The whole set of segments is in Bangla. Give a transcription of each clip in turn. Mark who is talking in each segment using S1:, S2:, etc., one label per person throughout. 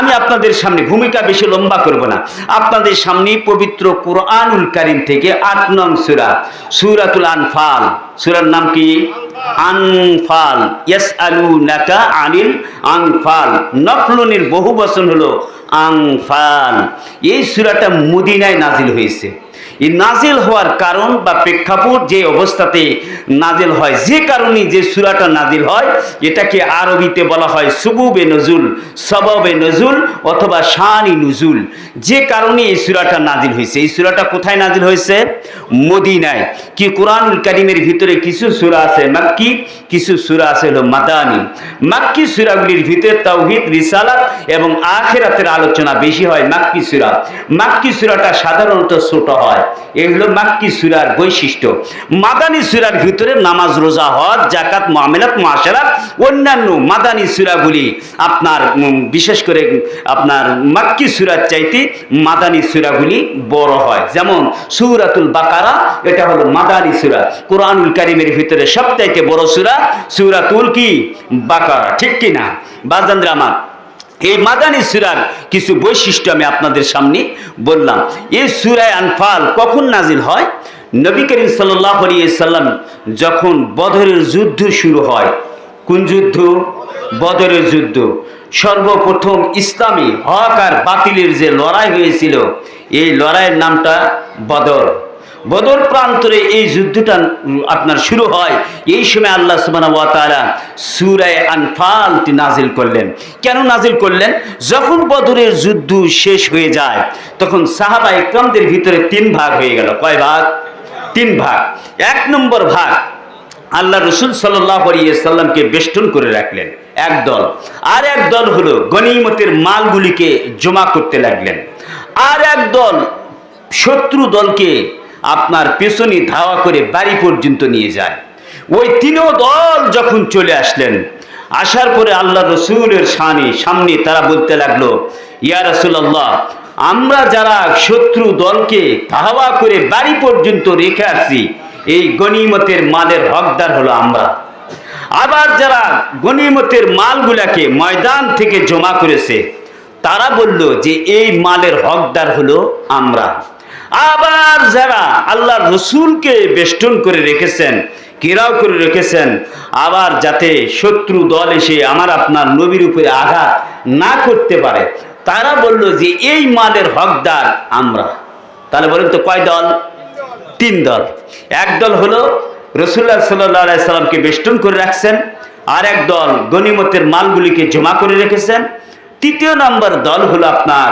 S1: আমি আপনাদের সামনে ভূমিকা বেশি লম্বা করব না। আপনাদের সামনে পবিত্র কোরআনুল কারিম থেকে আট নং সুরা, সুরাতুল আনফাল। সুরার নাম কি? আনফাল। ইয়াস আলু নাকা আনিল আংফাল নফলনির বহু বচন হলো আংফাল এই সুরাটা মুদিনায় নাজিল হয়েছে। নাজিল হওয়ার কারণ বা প্রেক্ষাপট যে অবস্থাতে নাজিল হয়, যে কারণে যে সুরাটা নাজিল হয়, এটাকে আরবিতে বলা হয় সুবুবে নজুল, সববে নজুল অথবা শানি নজুল। যে কারণে এই সুরাটা নাজিল হয়েছে। এই সুরাটা কোথায় নাজিল হয়েছে? মদিনায়। কি কোরআন কারিমের ভিতরে কিছু সুরা আছে মাক্কি, কিছু সুরা আছে হলো মাদানি। মাক্কি সুরাগুলির ভিতরে তাওহিদ, রিসালাত এবং আখেরাতের আলোচনা বেশি হয় মাক্কি সুরা। মাক্কি সুরাটা সাধারণত ছোট হয়। এগুলো মাক্কি সুরার বৈশিষ্ট্য। মাদানী সুরার ভিতরে নামাজ, রোজা, হজ জাকাত মামেলাত মাশারাত অন্যান্য মাদানী সুরাগুলি আপনার বিশেষ করে আপনার মাক্কি সুরার চাইতে মাদানী সুরাগুলি বড় হয়। যেমন সুরাতুল বাকারা, এটা হলো মাদানী সুরা। কোরআনুল কারিমের ভিতরে সবচাইতে বড় সুরা সুরাতুল কি? বাকারা। ঠিক কি না বাজান্দ্র আমার এই মাদানী সুরার কিছু বৈশিষ্ট্য আমি আপনাদের সামনে বললাম। এই সুরায় আনফাল কখন নাজিল হয়? নবী করিম সাল্লাহ সাল্লাম যখন বদরের যুদ্ধ শুরু হয়, কোন যুদ্ধ? বদরের যুদ্ধ। সর্বপ্রথম ইসলামী হক আর বাতিলের যে লড়াই হয়েছিল, এই লড়াইয়ের নামটা বদর। বদর প্রান্তরে এই যুদ্ধটা আপনার শুরু হয়। এই সময় আল্লাহ সুবহানাহু ওয়া তাআলা সূরায়ে আনফালটি নাজিল করলেন। কেন নাজিল করলেন? যখন বদরের যুদ্ধ শেষ হয়ে যায়, তখন সাহাবা ইকরামদের ভিতরে তিন ভাগ হয়ে গেল। কয় ভাগ? তিন ভাগ। এক নম্বর ভাগ আল্লাহ রসুল সাল্লাহ সাল্লামকে বেষ্টন করে রাখলেন, এক দল। আর এক দল হলো গনিমতের মালগুলিকে জমা করতে লাগলেন। আর এক দল শত্রু দলকে আপনার পেছনে ধাওয়া করে বাড়ি পর্যন্ত নিয়ে যায়। ওই তিনও দল যখন চলে আসলেন, আসার পরে আল্লাহ রসুলের সামনে সামনে তারা বলতে লাগল, ইয়া রসুল্লাহ আমরা যারা শত্রু দলকে ধাওয়া করে বাড়ি পর্যন্ত রেখে আসছি, এই গনিমতের মালের হকদার হলো আমরা। আবার যারা গনিমতের মালগুলাকে ময়দান থেকে জমা করেছে, তারা বলল যে এই মালের হকদার হলো আমরা। আবার যারা আল্লাহ রসুলকে বেষ্টন করে রেখেছেন কেরাও করে রেখেছেন, আবার যাতে শত্রু দল এসে আমার আপনার নবীর উপরে আঘাত না করতে পারে, তারা বলল যে এই মালের হকদার আমরা। তাহলে বলেন তো কয় দল? তিন দল। এক দল হলো রসুল্লাহ সাল্লাহ সাল্লামকে বেষ্টন করে রাখছেন, আর এক দল গনিমতের মালগুলিকে জমা করে রেখেছেন। তৃতীয় নম্বর দল হলো আপনার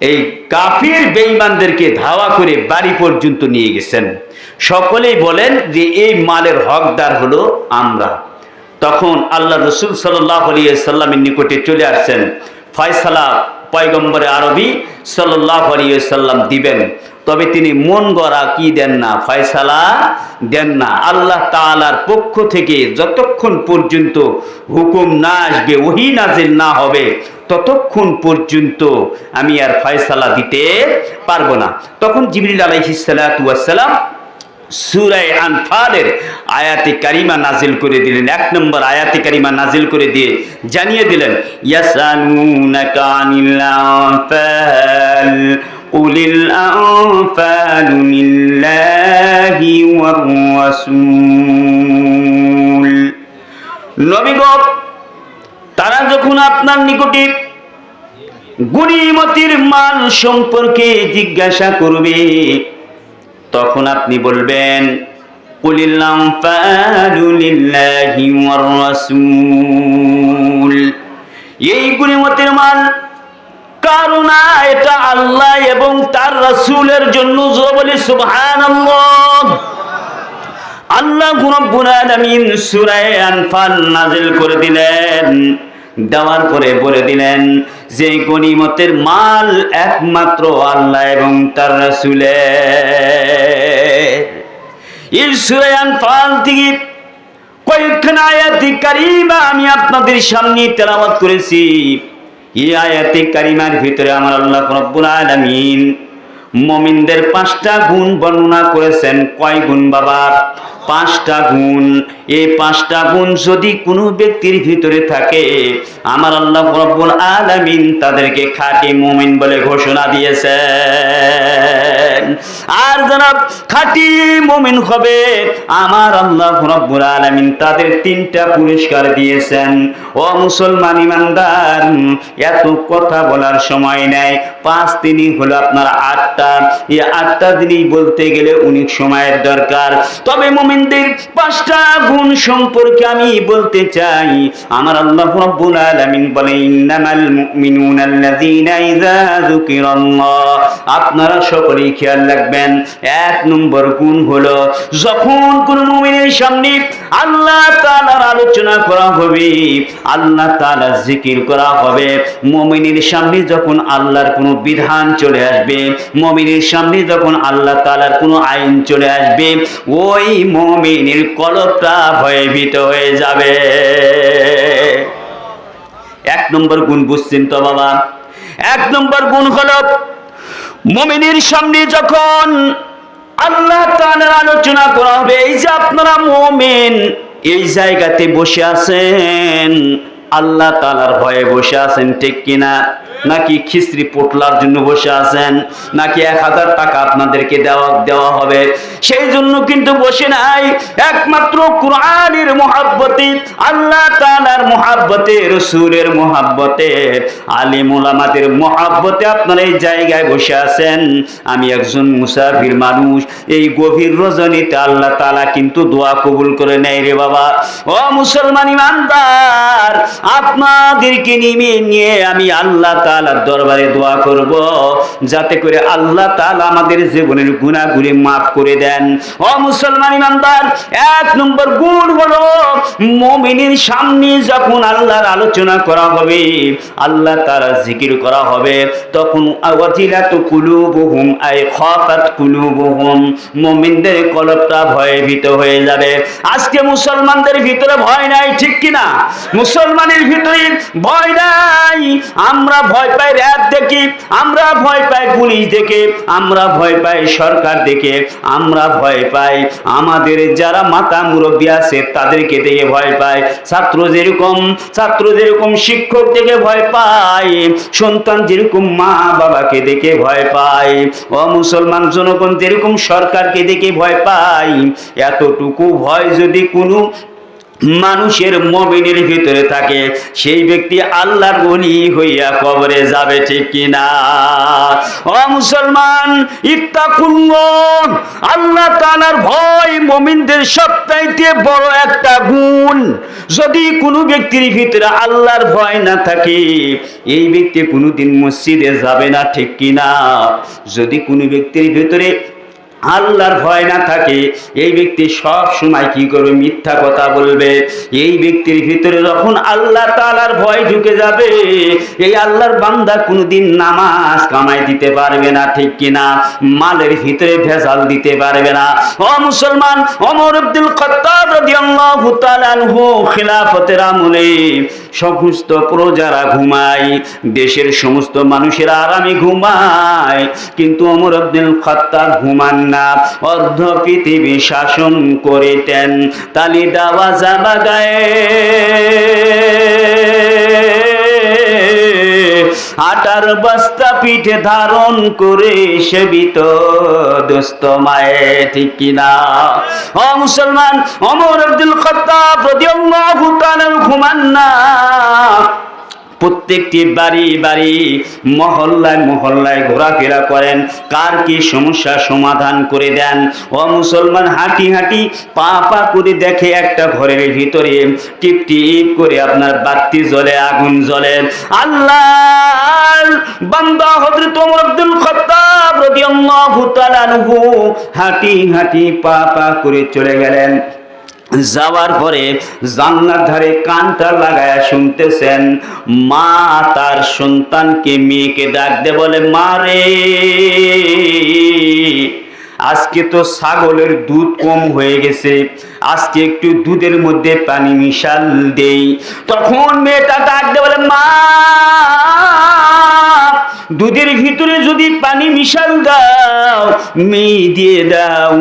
S1: এই কাফির বেঈমানদেরকে ধাওয়া করে বাড়ি পর্যন্ত নিয়ে গেছেন। সকলেই বলেন যে এই মালের হকদার হলো আমরা। তখন আল্লাহ রসুল সাল্লাহ আলিয়া সাল্লামের নিকটে চলে আসছেন। ফয়সালা পয়গম্বরে আরবি সাল্লাহ সাল্লাম দিবেন। তবে তিনি মন গড়া কি দেন না? ফয়সালা দেন না। আল্লাহ তাআলার পক্ষ থেকে যতক্ষণ পর্যন্ত হুকুম না আসবে, ওহি নাজিল না হবে, ততক্ষণ পর্যন্ত আমি আর ফয়সালা দিতে পারব না। তখন জিবরিল সালাম সুরায় আনফালের আয়াতে কারিমা নাজিল করে দিলেন এক নম্বর আয়াতে কারিমা নাজিল করে দিয়ে জানিয়ে দিলেন ইয়াসানুনাকা আনিল আনফাল قل الأنفال لله والرسول নবীগণ তারা যখন আপনার নিকটে গনিমতির মাল সম্পর্কে জিজ্ঞাসা করবে তখন আপনি বলবেন এই গনিমতের মাল কারণা এটা আল্লাহ এবং তার রাসূলের জন্য বলি, সুবহানাল্লাহ। আল্লাহ রব্বুল আলামিন সূরা আনফাল নাযিল করে দিলেন। দেওয়ার পরে বলে দিলেন, যে গনিমতের মাল একমাত্র আল্লাহ এবং তার কয়েকখানা আয়াতি কারিমা আমি আপনাদের সামনে তেলাওয়াত করেছি। এই আয়াতি কারিমার ভিতরে আমার আল্লাহ রব্বুল মমিনদের পাঁচটা গুণ বর্ণনা করেছেন। কয় গুণ বাবা? পাঁচটা গুণ। এই পাঁচটা গুণ যদি কোনো ব্যক্তির ভিতরে থাকে, আমার আল্লাহ রব্বুল আলামিন তাদেরকে খাঁটি মুমিন বলে ঘোষণা দিয়েছেন। আর যারা খাঁটি মুমিন হবে, আমার আল্লাহ রব্বুল আলামিন তাদের তিনটা পুরস্কার দিয়েছেন। ও মুসলমান ইমানদার, এত কথা বলার সময় নেই। পাঁচ দিনই হলো আপনার আটটা। এই আটটা দিনই বলতে গেলে অনেক সময়ের দরকার। তবে মুমিনদের পাঁচটা গুণ সম্পর্কে আমি বলতে চাই। আমার আল্লাহ রাব্বুল আলামিন বলে ইন্নামাল মুমিনুনা আল্লাযীনা ইযা যুকিরাল্লাহ। আপনারা সকলেই খেয়াল রাখবেন, এক নম্বর গুণ হলো, যখন কোন মুমিনের সামনে আল্লাহ তাআলার আলোচনা করা হবে, আল্লাহ তাআলার জিকির করা হবে, মুমিনের সামনে যখন আল্লাহর কোনো বিধান চলে আসবে, মুমিনের সামনে যখন আল্লাহ তাআলার কোনো আইন চলে আসবে, ওই মুমিনের কলবটা ভয়ভীত হয়ে যাবে। এক নম্বর গুণ বুঝছেন তো বাবা? এক নম্বর গুণ হল মুমিনের সামনে যখন আল্লাহ তাআলার আলোচনা করা হবে, এই যে আপনারা মুমিন এই জায়গাতে বসে আছেন আল্লাহ তালার ভয়ে বসে আছেন, ঠিক কিনা? নাকি খিস্ত্রি পোটলার জন্য বসে আছেন? নাকি এক হাজার টাকা আপনাদেরকে দেওয়া দেওয়া হবে? সেই জন্য কিন্তু বসে নাই। একমাত্র কোরআনের মহাব্বতে, আল্লাহ তাআলার মহাব্বতে মহাব্বতে আলিম ওলামাদের মহাব্বতে আপনারা এই জায়গায় বসে আছেন। আমি একজন মুসাফির মানুষ। এই গভীর রজনীতে আল্লাহ তালা কিন্তু দোয়া কবুল করে নেয় রে বাবা। ও মুসলমান ইমানদার আপনাদেরকে নিয়ে নিয়ে আমি আল্লাহ তাআলার দরবারে দোয়া করব, যাতে করে আল্লাহ তাআলা আমাদের জীবনের গুনাহগুলি মাফ করে দেন। ও মুসলমান ইমানদার, এক নম্বর গুণ হলো মুমিনের সামনে যখন আল্লাহর আলোচনা করা হবে, আল্লাহ তাআলা জিকির করা হবে, তখন কুলুবুহুম, আই খাফাত কুলুবুহুম, মুমিনদের কলবটা ভয়ে ভীত হয়ে যাবে। আজকে মুসলমানদের ভিতরে ভয় নাই, ঠিক কিনা? মুসলমানের ভিতরে ভয় নাই। আমরা ভয় পাই র্যাব দেখি, আমরা ভয় পাই পুলিশ দেখে, আমরা ভয় পাই সরকার দেখে, আমরা ভয় পাই আমাদের যারা মাতা মুরব্বী আছে তাদেরকে দেখে ভয় পাই। ছাত্র যেরকম ছাত্র যেরকম শিক্ষক থেকে ভয় পায়, সন্তান যেরকম মা বাবাকে দেখে ভয় পায় ও মুসলমান জনগণ যেরকম সরকারকে দেখে ভয় পায়, এতটুকু ভয় যদি কোনো মানুষের মবিনের ভিতরে থাকে, সেই ব্যক্তি আল্লাহর গনি হইয়া কবরে যাবে ঠিক কিনা? ও মুসলমান আল্লাহ তাআলার ভয় মমিনদের সবচাইতে বড় একটা গুণ। যদি কোনো ব্যক্তির ভিতরে আল্লাহর ভয় না থাকে, এই ব্যক্তি কোনোদিন মসজিদে যাবে না ঠিক কিনা? যদি কোনো ব্যক্তির ভিতরে আল্লাহর ভয় না থাকে, এই ব্যক্তি সব সময় কি করবে? মিথ্যা কথা বলবে। এই ব্যক্তির ভিতরে যখন আল্লাহ তালার ভয় ঢুকে যাবে, এই আল্লাহর বান্দা কোনোদিন নামাজ কামাই দিতে পারবে না, ঠিক কিনা? মালের ভিতরে ভেজাল দিতে পারবে না। ও মুসলমান, ওমর আব্দুল খাত্তাব রাদিয়াল্লাহু তাআলা আনহু খিলাফতের আমলে সমস্ত প্রজারা ঘুমায়, দেশের সমস্ত মানুষেরা আরামে ঘুমায়। কিন্তু অমর আব্দুল খাত্তাব ঘুমান না, অর্ধ পৃথিবী শাসন করিতেন, তালি দাওয়া জাবা গায়ে। আটার বস্তা পিঠে ধারণ করে সেবিত দোস্ত মায়ে ঠিক কিনা? ও মুসলমান অমর আব্দুল খত্তাব প্রতি তাআলা ঘুমান না প্রত্যেকটি বাড়ি বাড়ি, মহল্লায় মহল্লায় ঘোরাফেরা করেন, কার কি সমস্যা সমাধান করে দেন। ও মুসলমান, হাঁটি হাঁটি পা পা করে দেখে একটা ঘরের ভিতরে টিপ টিপ করে আপনার বাতি জ্বলে, আগুন জ্বলে। আল্লাহ বান্দা হযরত ওমর আব্দুল খাত্তাব রাদিয়াল্লাহু তাআলা আনহু হাঁটি হাঁটি পা পা করে চলে গেলেন। যাওয়ার পরে জানলার ধারে কানটা লাগায়া শুনতেছেন, মা তার সন্তানকে মেয়েকে ডাকতে বলে মারে আজকে তো ছাগলের দুধ কম হয়ে গেছে, আজকে একটু দুধের মধ্যে পানি মিশাল দেই। তখন মেয়েটা ডাকতে বলে, মা দুধের ভিতরে যদি পানি মিশাল দাও, মেয়ে দিয়ে দাও,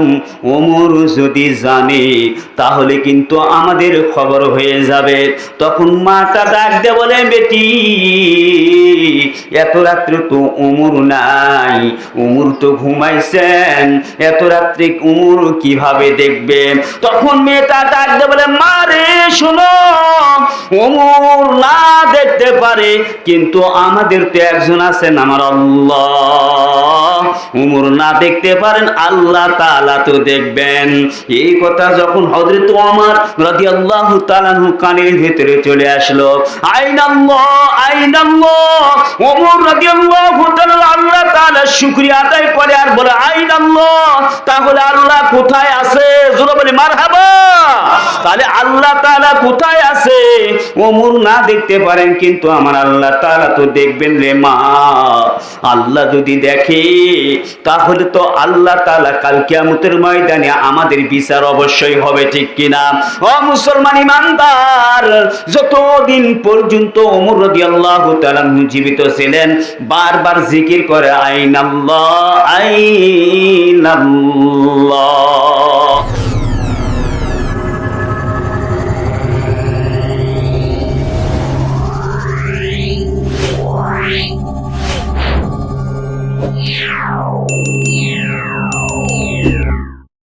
S1: ওমর যদি জানে, তাহলে কিন্তু আমাদের খবর হয়ে যাবে। তখন মাটা ডাক দে বলে, বেটি, এত রাত্রে তো উমর নাই উমর তো ঘুমাইছেন, এত রাত্রে উমর কীভাবে দেখবে? তখন মেয়েটা ডাক দে বলে, মা রে, শোনো উমর না দেখতে পারে, কিন্তু আমাদের তো একজন আছেন আমার আল্লাহ উমর না দেখতে পারেন, আল্লাহ তাআলা তো দেখবেন। এই কথা যখন হযরত ওমর রাদিয়াল্লাহু তাআলাহু কানের ভিতরে চলে আসলো রাদিয়াল্লাহু তাআলা আল্লাহ তাআলা শুকরিয়া আদায় করে আর বলে তাহলে আল্লাহ কোথায় আছে? মারহাবা। তাহলে আল্লাহ তাআলা কোথায় আছে? ওমর না দেখতে পারেন, কিন্তু আমার আল্লাহ তালা তো দেখবেন রে মা। আল্লাহ যদি দেখে তাহলে তো আল্লাহ তালা কাল কেমতের ময়দানে আমাদের বিচার অবশ্যই হবে, ঠিক কিনা ও মুসলমান ইমানদার, যতদিন পর্যন্ত ওমর আল্লাহ তাআলা জীবিত ছিলেন, বারবার জিকির করে আইন আল্লাহ আইনাল্লাহ
S2: Yeah.